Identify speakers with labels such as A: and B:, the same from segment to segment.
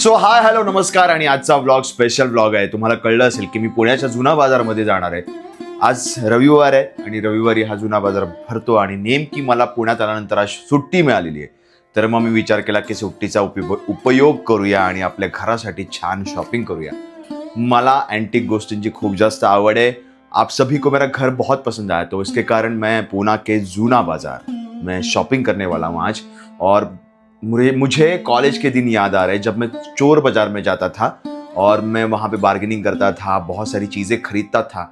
A: So hi hello नमस्कार आणि आजचा व्लॉग स्पेशल व्लॉग आहे. तुम्हाला कळलं असेल की मी पुण्याच्या जुना बाजारमध्ये जाणार आहे. आज रविवार आहे आणि रविवारी हा जुना बाजार भरतो आणि नेमकी मला पुण्यात आल्यानंतर आज सुट्टी मिळालेली आहे. तर मग मी विचार केला की सुट्टीचा उपयोग उपयोग करूया आणि आपल्या घरासाठी छान शॉपिंग करूया. मला अँटिक गोष्टींची खूप जास्त आवड है आप सभी को मेरा घर बहुत पसंद आया तो इसके कारण मैं पूना के जूना बाजार में शॉपिंग करने वाला हूँ आज. और मुझे मुझे कॉलेज के दिन याद आ रहे जब मैं चोर बाजार में जाता था और मैं वहाँ पे बार्गेनिंग करता था बहुत सारी चीज़ें खरीदता था।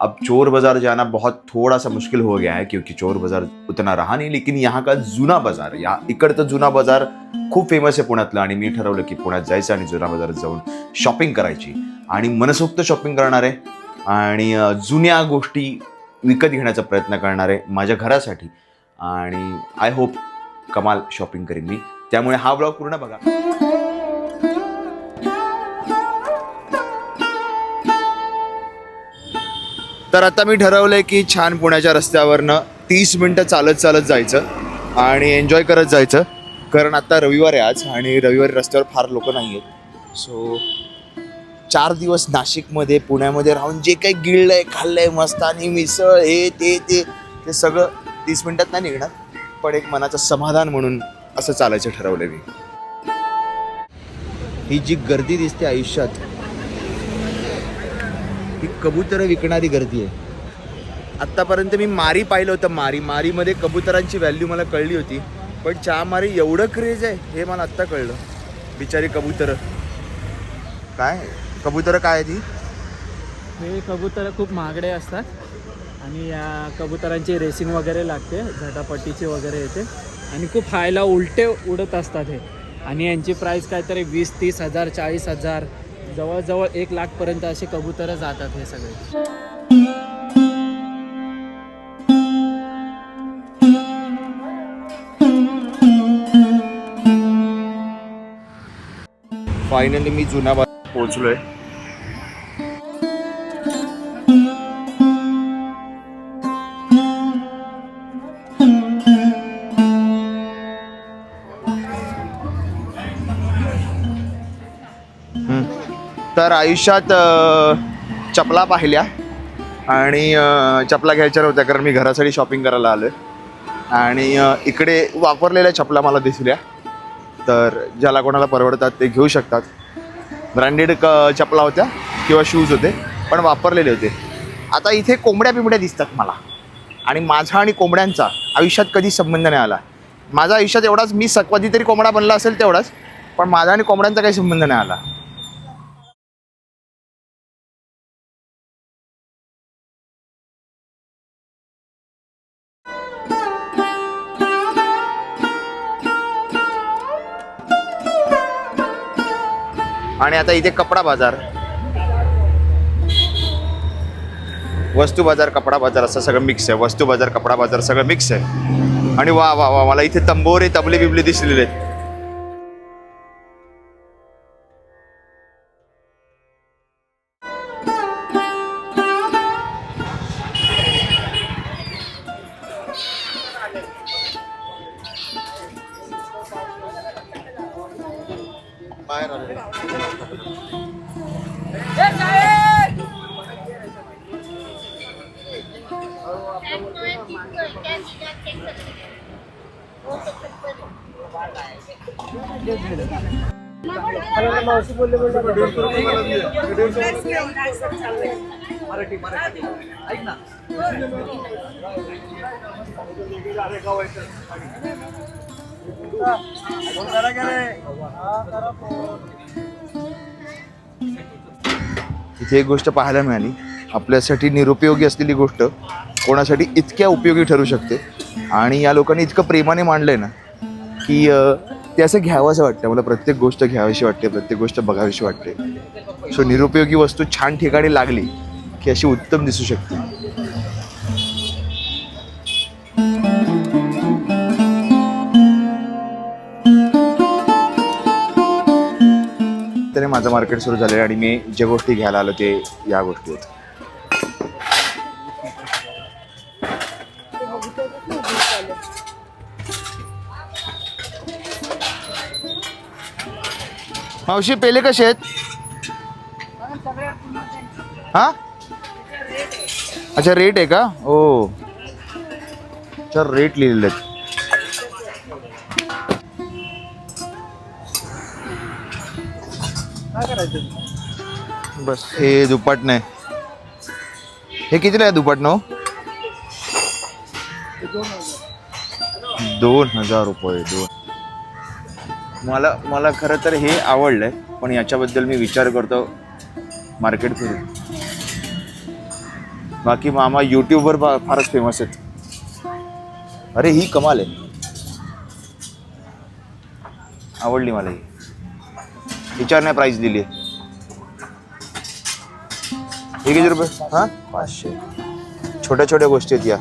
A: अब चोर बाजार जाना बहुत थोड़ा सा मुश्किल हो गया है क्योंकि चोर बाजार उतना रहा नहीं लेकिन यहाँ का जुना बाजार या इकडचं जुना बाजार खूप फेमस आहे पुण्यातलं आणि मी ठरवलं की पुण्यात जायचं आणि जुना बाजारात जाऊन शॉपिंग करायची. आणि मनसोक्त शॉपिंग करणार आहे आणि जुन्या गोष्टी विकत घेण्याचा प्रयत्न करणार आहे माझ्या घरासाठी. आणि आय होप कमाल शॉपिंग करीन मी. त्यामुळे हा ब्लॉग पूर्ण बघा. तर आता मी ठरवलंय की छान पुण्याच्या रस्त्यावरनं तीस मिनटं चालत चालत जायचं आणि एन्जॉय करत जायचं. कारण आता रविवार आहे आज आणि रविवारी रस्त्यावर फार लोक नाही आहेत सो चार दिवस नाशिकमध्ये पुण्यामध्ये राहून जे काही गिळलंय मस्त आणि मिसळ हे ते ते ते सगळं तीस मिनटात नाही निघणार. पण एक मनाचं समाधान म्हणून असं चालायचं ठरवलं मी. ही जी गर्दी दिसते आयुष्यात ही कबुतरं विकणारी गर्दी आहे. आत्तापर्यंत मी मारी पाहिलं होतं मारी मारीमध्ये कबुतरांची व्हॅल्यू मला कळली होती पण चहा मारी एवढं क्रेज आहे हे मला आत्ता कळलं. बिचारी कबुतरं. काय? कबुतरं काय आहे ती?
B: हे कबूतर खूप महागडे असतात. आणि या कबुतरांची रेसिंग वगैरे लागते झटापट्टीची वगैरे येते. आणि खूप खायला उलटे उडत असतात हे. आणि यांची प्राईस काहीतरी वीस तीस हजार चाळीस हजार जवळजवळ एक लाखपर्यंत असे कबुतरं जातात हे सगळे.
A: फायनली मी जुना बाजार पोहोचलोय. तर आयुष्यात चपला पाहिल्या. आणि चपला घ्यायच्या नव्हत्या कारण मी घरासाठी शॉपिंग करायला आलोय. आणि इकडे वापरलेल्या चपला मला दिसल्या. तर ज्याला कोणाला परवडतात ते घेऊ शकतात. ब्रँडेड क चपला होत्या किंवा शूज होते पण वापरलेले होते. आता इथे कोंबड्या बिंबड्या दिसतात मला. आणि माझा आणि कोंबड्यांचा आयुष्यात कधी संबंध नाही आला. माझा आयुष्यात एवढाच मी सकवादी कधीतरी कोंबडा बनला असेल तेवढाच पण माझा आणि कोंबड्यांचा काही संबंध नाही आला. आणि आता इथे कपडा बाजार. वस्तू बाजार कपडा बाजार असं सगळं मिक्स आहे. वस्तू बाजार कपडा बाजार सगळं मिक्स आहे. आणि वा वा वा मला इथे तंबोरे तबले बिबले दिसलेले आहेत. बाहेर आले इथे एक गोष्ट पाहायला मिळाली. आपल्यासाठी निरुपयोगी असलेली गोष्ट कोणासाठी इतक्या उपयोगी ठरू शकते. आणि या लोकांनी इतकं प्रेमाने मांडलंय ना की ते असं घ्यावं असं वाटतं मला प्रत्येक गोष्ट घ्यावीशी वाटते प्रत्येक गोष्ट बघावीशी वाटते. सो निरुपयोगी वस्तू छान ठिकाणी लागली की अशी उत्तम दिसू शकते. त्याने माझं मार्केट सुरू झालं आणि मी ज्या गोष्टी घ्यायला आलो ते या गोष्टी आहेत. मावशी पेले कसे आहेत? हा? अच्छा रेट आहे का? ओ. अच्छा रेट लिहिलेले आहेत. बस हे दुपट नाही हे कितीला आहे दुपट नऊ हो? दोन हजार रुपये दोन. मला मला खरं तर हे आवडलं आहे पण याच्याबद्दल मी विचार करतो मार्केट करू बाकी मामा यूट्यूबवर फारच फेमस आहेत. अरे ही कमाल आहे. आवडली मला ही. विचार नाही प्राईस दिली आहे हे किती रुपये हां? पाचशे. छोट्या छोट्या गोष्टी आहेत या.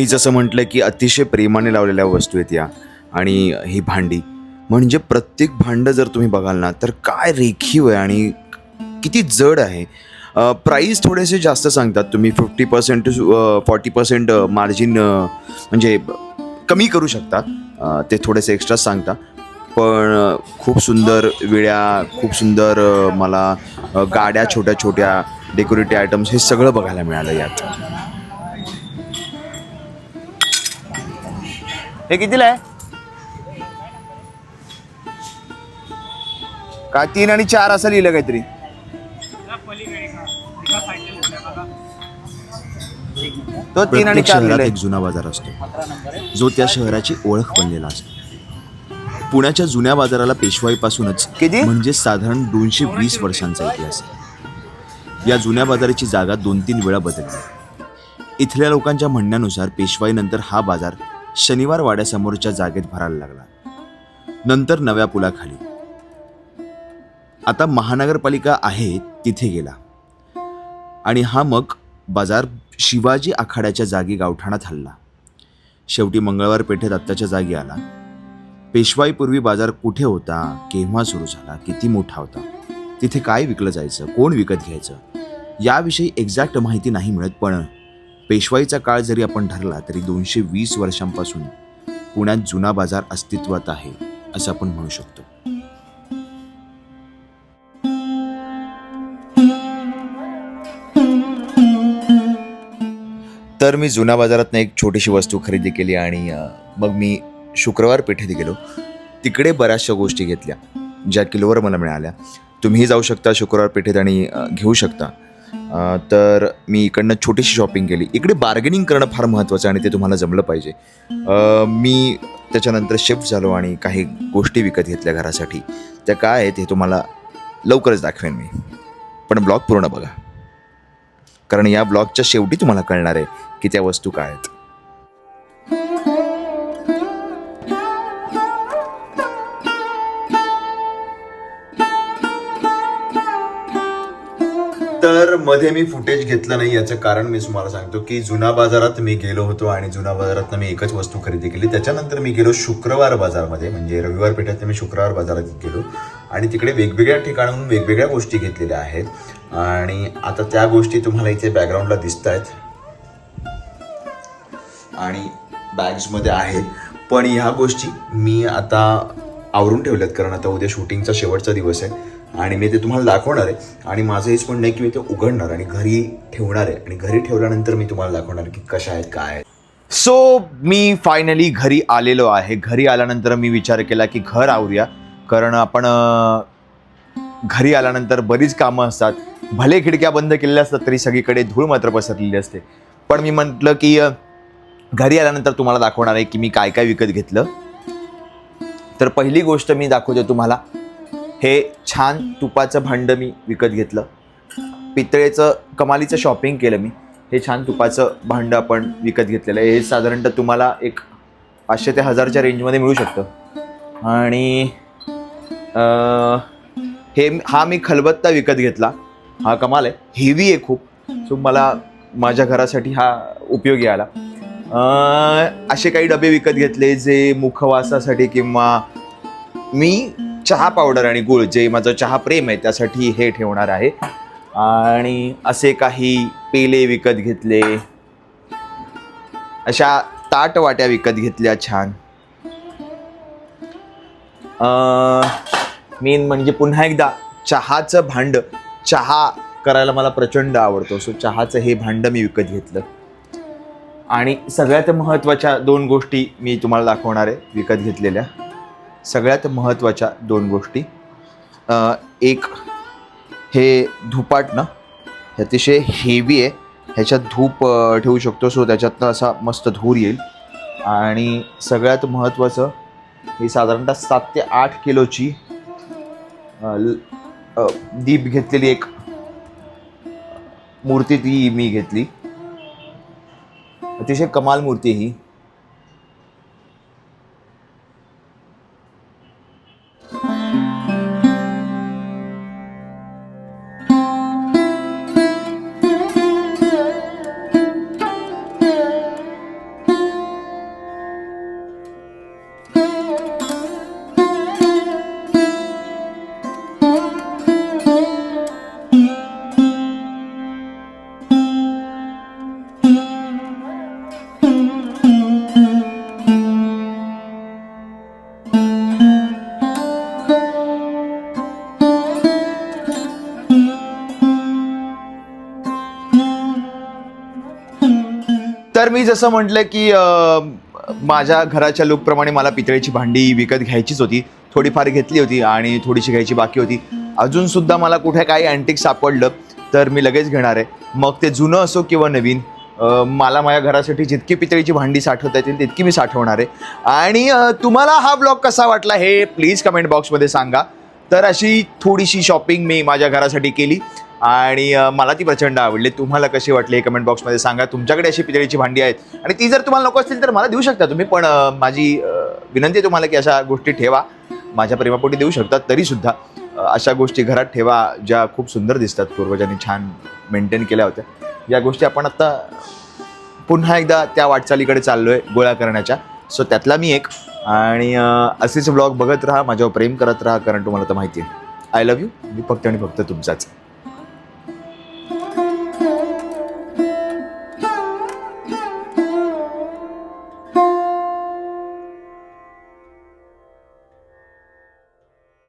A: मी जसं म्हटलं की अतिशय प्रेमाने लावलेल्या वस्तू आहेत या. आणि ही भांडी. म्हणजे प्रत्येक भांडं जर तुम्ही बघाल ना तर काय रेखीव आहे आणि किती जड आहे. प्राईस थोडेसे जास्त सांगतात तुम्ही. Fifty percent forty percent margin म्हणजे कमी करू शकता. ते थोडेसे एक्स्ट्रा सांगता. पण खूप सुंदर विड्या खूप सुंदर मला गाड्या छोट्या छोट्या डेकोरेटिव्ह आयटम्स हे सगळं बघायला मिळालं यात. हे कितीला आहे? का तीन आणि चार असं लिहिलं काहीतरी? तो तीन आणि चार.
C: एक जुना बाजार असतो. जो त्या शहराची ओळख बनलेला असतो. पुण्याच्या जुन्या बाजाराला पेशवाईपासूनच
A: किती?
C: म्हणजे साधारण दोनशे वीस वर्षांचा इतिहास आहे. या जुन्या बाजाराची जागा दोन तीन वेळा बदलली. इथल्या लोकांच्या म्हणण्यानुसार पेशवाईनंतर हा बाजार शनिवार वाड्यासमोरच्या जागेत भरायला लागला. नंतर नव्या पुलाखाली. आता महानगरपालिका आहे तिथे गेला. आणि हा मग बाजार शिवाजी आखाड्याच्या जागी गावठाणात हल्ला. शेवटी मंगळवार पेठेत आत्ताच्या जागी आला. पेशवाईपूर्वी बाजार कुठे होता केव्हा सुरू झाला किती मोठा होता तिथे काय विकलं जायचं कोण विकत घ्यायचं याविषयी एक्झॅक्ट माहिती नाही मिळत पण पेशवाईचा काळ जरी आपण ठरला तरी दोनशे वीस वर्षांपासून पुण्यात जुना बाजार अस्तित्वात आहे असं आपण म्हणू शकतो.
A: तर मी जुन्या बाजारातनं एक छोटीशी वस्तू खरेदी केली आणि मग मी शुक्रवार पेठेत गेलो. तिकडे बऱ्याचशा गोष्टी घेतल्या ज्या किलोवर मला मिळाल्या. तुम्हीही जाऊ शकता शुक्रवार पेठेत आणि घेऊ शकता. तर मी इकडनं छोटीशी शॉपिंग केली. इकडे बार्गेनिंग करणं फार महत्त्वाचं आणि ते तुम्हाला जमलं पाहिजे. मी त्याच्यानंतर शिफ्ट झालो आणि काही गोष्टी विकत घेतल्या घरासाठी. त्या काय आहेत हे तुम्हाला लवकरच दाखवेन मी. पण ब्लॉग पूर्ण बघा. कारण या ब्लॉगच्या शेवटी तुम्हाला कळणार आहे की त्या वस्तू काय आहेत. तर मध्ये मी फुटेज घेतलं नाही याचं कारण मी तुम्हाला सांगतो की जुना बाजारात मी गेलो होतो आणि जुना बाजारात मी एकच वस्तू खरेदी केली. त्याच्यानंतर मी गेलो शुक्रवार बाजारमध्ये म्हणजे रविवार पेठेत मी शुक्रवार बाजारात गेलो. आणि तिकडे वेगवेगळ्या ठिकाणाहून वेगवेगळ्या गोष्टी घेतलेल्या आहेत. आणि आता त्या गोष्टी तुम्हाला इथे बॅकग्राऊंडला दिसत आहेत आणि बॅग्समध्ये आहेत. पण ह्या गोष्टी मी आता आवरून ठेवल्यात कारण आता उद्या शूटिंगचा शेवटचा दिवस आहे. आणि मी ते तुम्हाला दाखवणार आहे. आणि माझं हेच म्हणणं आहे की मी ते उघडणार आणि घरी ठेवणार आहे. आणि घरी ठेवल्यानंतर मी तुम्हाला दाखवणार की कशा आहेत काय आहेत. सो मी फायनली घरी आलेलो आहे. घरी आल्यानंतर मी विचार केला की घर आवरूया. कारण आपण घरी आल्यानंतर बरीच कामं असतात. भले खिडक्या बंद केलेल्या असतात तरी सगळीकडे धूळ मात्र पसरलेली असते. पण मी म्हटलं की घरी आल्यानंतर तुम्हाला दाखवणार आहे की मी काय काय विकत घेतलं. तर पहिली गोष्ट मी दाखवते तुम्हाला. हे छान तुपाचं भांडं मी विकत घेतलं. पितळेचं कमालीचं शॉपिंग केलं मी. हे छान तुपाचं भांडं आपण विकत घेतलेलं आहे. हे साधारणतः तुम्हाला एक पाचशे ते हजारच्या रेंजमध्ये मिळू शकतं. आणि हे हा मी खलबत्ता विकत घेतला. हा कमाल आहे. हेवी आहे खूप. सो मला माझ्या घरासाठी हा उपयोगी आला. असे काही डबे विकत घेतले जे मुखवासासाठी किंवा मी चहा पावडर आणि गुळ जे माझं चहा प्रेम आहे त्यासाठी हे ठेवणार आहे. आणि असे काही पेले विकत घेतले. अशा ताट वाट्या विकत घेतल्या छान. मेन म्हणजे पुन्हा एकदा चहाचं भांड चहा करायला मला प्रचंड आवडतो. सो चहाचं हे भांड मी विकत घेतलं. आणि सगळ्यात महत्त्वाच्या दोन गोष्टी मी तुम्हाला दाखवणार आहे विकत घेतलेल्या. सगळ्यात महत्त्वाच्या दोन गोष्टी. एक हे धुपाटणं हे अतिशय हेवी आहे. ह्याच्यात धूप ठेवू शकतो सो त्याच्यातनं असा मस्त धूर येईल. आणि सगळ्यात महत्त्वाचं ही साधारणतः सात ते आठ किलोची ल- दीप घेतलेली एक मूर्ती ती मी घेतली. अतिशय कमाल मूर्ती ही. तर मी जसं म्हटलं की माझ्या घराच्या लुकप्रमाणे मला पितळेची भांडी विकत घ्यायचीच होती. थोडीफार घेतली होती आणि थोडीशी घ्यायची बाकी होती. अजून सुद्धा मला कुठे काही अँटिक सापडलं तर मी लगेच घेणार आहे. मग ते जुनं असो किंवा नवीन मला माझ्या घरासाठी जितकी पितळीची भांडी साठवता येतील तितकी मी साठवणार आहे. आणि तुम्हाला हा ब्लॉग कसा वाटला हे प्लीज कमेंट बॉक्समध्ये सांगा. तर अशी थोडीशी शॉपिंग मी माझ्या घरासाठी केली. आणि मला ती प्रचंड आवडली. तुम्हाला कशी वाटली हे कमेंट बॉक्समध्ये सांगा. तुमच्याकडे अशी पितळीची भांडी आहेत. आणि ती जर तुम्हाला नको असतील तर मला देऊ शकता तुम्ही पण माझी विनंती आहे तुम्हाला की अशा गोष्टी ठेवा. माझ्या प्रेमापोटी देऊ शकतात तरीसुद्धा अशा गोष्टी घरात ठेवा ज्या खूप सुंदर दिसतात. पूर्वजांनी छान मेंटेन केल्या होत्या. या गोष्टी आपण आत्ता पुन्हा एकदा त्या वाटचालीकडे चाललो आहे गोळा करण्याच्या. सो त्यातला मी एक. आणि असेच ब्लॉग बघत राहा माझ्यावर प्रेम करत राहा कारण तुम्हाला तर माहिती आहे. आय लव्ह यू मी फक्त आणि फक्त तुमचाच